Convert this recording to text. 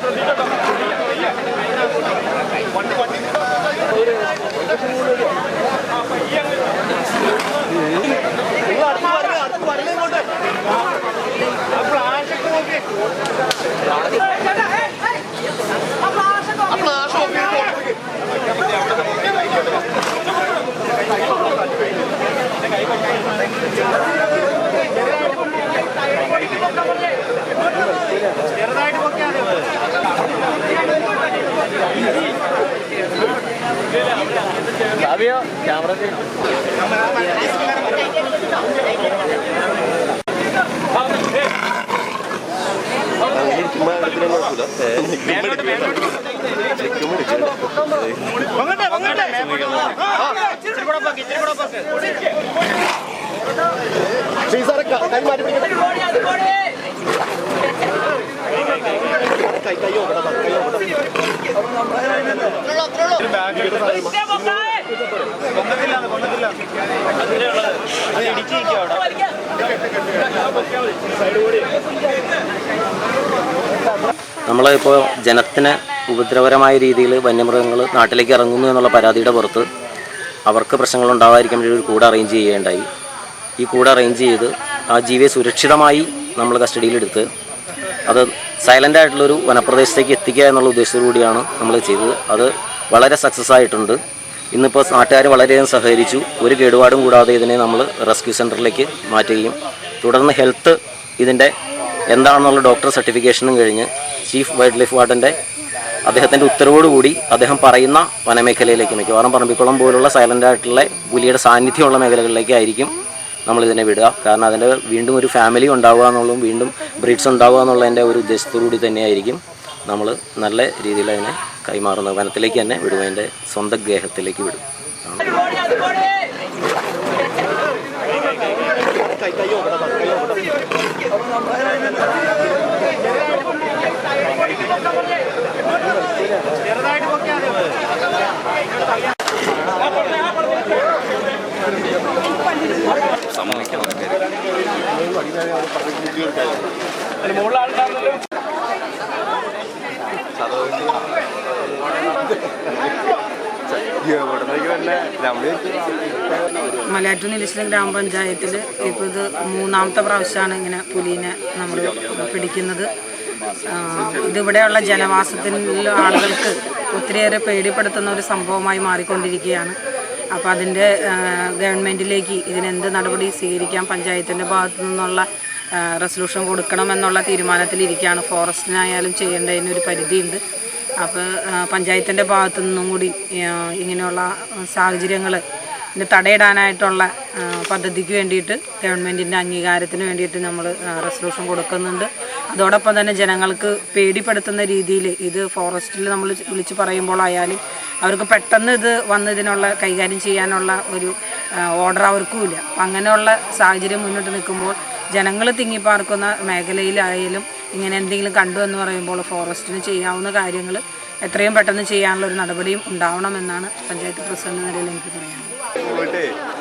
ശ്രദ്ധിച്ചോട്ടോ അഭിയോ camera Shri സാറെ കൈ മാറ്റി പിടിക്കട്ടെ കൈ കൈ ഓടണം കൈ ഓടണം നമ്മളിപ്പോൾ ജനത്തിന് ഉപദ്രവകരമായ രീതിയിൽ വന്യമൃഗങ്ങൾ നാട്ടിലേക്ക് ഇറങ്ങുന്നു എന്നുള്ള പരാതിയുടെ പുറത്ത് അവർക്ക് പ്രശ്നങ്ങൾ ഉണ്ടാവാതിരിക്കാൻ വേണ്ടി ഒരു കൂട് അറേഞ്ച് ചെയ്യുകയുണ്ടായി. ഈ കൂട് അറേഞ്ച് ചെയ്ത് ആ ജീവിയെ സുരക്ഷിതമായി നമ്മൾ കസ്റ്റഡിയിലെടുത്ത് അത് സൈലന്റ് ആയിട്ടുള്ളൊരു വനപ്രദേശത്തേക്ക് എത്തിക്കുക എന്നുള്ള ഉദ്ദേശത്തോടു കൂടിയാണ് നമ്മൾ ചെയ്തത്. അത് വളരെ സക്സസ് ആയിട്ടുണ്ട്. ഇന്നിപ്പോൾ നാട്ടുകാർ വളരെയധികം സഹകരിച്ചു. ഒരു കേടുപാടും കൂടാതെ ഇതിനെ നമ്മൾ റെസ്ക്യൂ സെന്ററിലേക്ക് മാറ്റുകയും തുടർന്ന് ഹെൽത്ത് ഇതിന്റെ എന്താണെന്നുള്ള ഡോക്ടർ സർട്ടിഫിക്കേഷനും കഴിഞ്ഞ് ചീഫ് വൈൽഡ് ലൈഫ് വാർഡന്റെ അദ്ദേഹത്തിന്റെ ഉത്തരവോടുകൂടി അദ്ദേഹം പറയുന്ന വനമേഖലയിലേക്ക് മിക്കവാറും പറമ്പിക്കുളം പോലുള്ള സൈലന്റ് ആയിട്ടുള്ള പുലിയുടെ സാന്നിധ്യമുള്ള മേഖലകളിലേക്കായിരിക്കും നമ്മളിതിനെ വിടുക. കാരണം അതിന്റെ വീണ്ടും ഒരു ഫാമിലി ഉണ്ടാവുക എന്നുള്ളതും വീണ്ടും ബ്രീഡ്സ് ഉണ്ടാവുക എന്നുള്ളതിന്റെ ഒരു ഉദ്ദേശത്തോടുകൂടി തന്നെയായിരിക്കും നമ്മൾ നല്ല രീതിയിൽ അതിനെ കൈമാറുന്നത്. വനത്തിലേക്ക് തന്നെ വിടും അതിന്റെ സ്വന്തം ഗേഹത്തിലേക്ക് വിടും. മലയാറ്റൂർ നിരീക്ഷണ ഗ്രാമപഞ്ചായത്തിൽ ഇപ്പോൾ ഇത് മൂന്നാമത്തെ പ്രാവശ്യമാണ് ഇങ്ങനെ പുലീനെ നമ്മൾ പിടിക്കുന്നത്. ഇതിവിടെയുള്ള ജനവാസത്തിലുള്ള ആളുകൾക്ക് ഒത്തിരിയേറെ പേടിപ്പെടുത്തുന്ന ഒരു സംഭവമായി മാറിക്കൊണ്ടിരിക്കുകയാണ്. അപ്പോൾ അതിന്റെ ഗവൺമെന്റിലേക്ക് ഇതിനെന്ത് നടപടി സ്വീകരിക്കാം പഞ്ചായത്തിന്റെ ഭാഗത്തു നിന്നുള്ള റെസൊല്യൂഷൻ കൊടുക്കണമെന്നുള്ള തീരുമാനത്തിലിരിക്കുകയാണ്. ഫോറസ്റ്റിനായാലും ചെയ്യേണ്ടതിനൊരു പരിധിയുണ്ട്. അപ്പോൾ പഞ്ചായത്തിന്റെ ഭാഗത്തു നിന്നും കൂടി ഇങ്ങനെയുള്ള സാഹചര്യങ്ങൾ ഇതിന് തടയിടാനായിട്ടുള്ള പദ്ധതിക്ക് വേണ്ടിയിട്ട് ഗവൺമെന്റിന്റെ അംഗീകാരത്തിന് വേണ്ടിയിട്ട് നമ്മൾ റെസൊല്യൂഷൻ കൊടുക്കുന്നുണ്ട്. അതോടൊപ്പം തന്നെ ജനങ്ങൾക്ക് പേടിപ്പെടുത്തുന്ന രീതിയിൽ ഇത് ഫോറസ്റ്റിൽ നമ്മൾ വിളിച്ച് പറയുമ്പോഴായാലും അവർക്ക് പെട്ടെന്ന് ഇത് വന്ന് ഇതിനുള്ള കൈകാര്യം ചെയ്യാനുള്ള ഒരു ഓർഡർ അവർക്കും ഇല്ല അപ്പം അങ്ങനെയുള്ള സാഹചര്യം മുന്നോട്ട് നിൽക്കുമ്പോൾ ജനങ്ങൾ തിങ്ങിപ്പാർക്കുന്ന മേഖലയിലായാലും ഇങ്ങനെ എന്തെങ്കിലും കണ്ടു എന്ന് പറയുമ്പോൾ ഫോറസ്റ്റിന് ചെയ്യാവുന്ന കാര്യങ്ങൾ എത്രയും പെട്ടെന്ന് ചെയ്യാനുള്ള ഒരു നടപടിയും ഉണ്ടാവണമെന്നാണ് പഞ്ചായത്ത് പ്രസിഡന്റ് നിലയിൽ എനിക്ക് പറയാനുള്ളത്.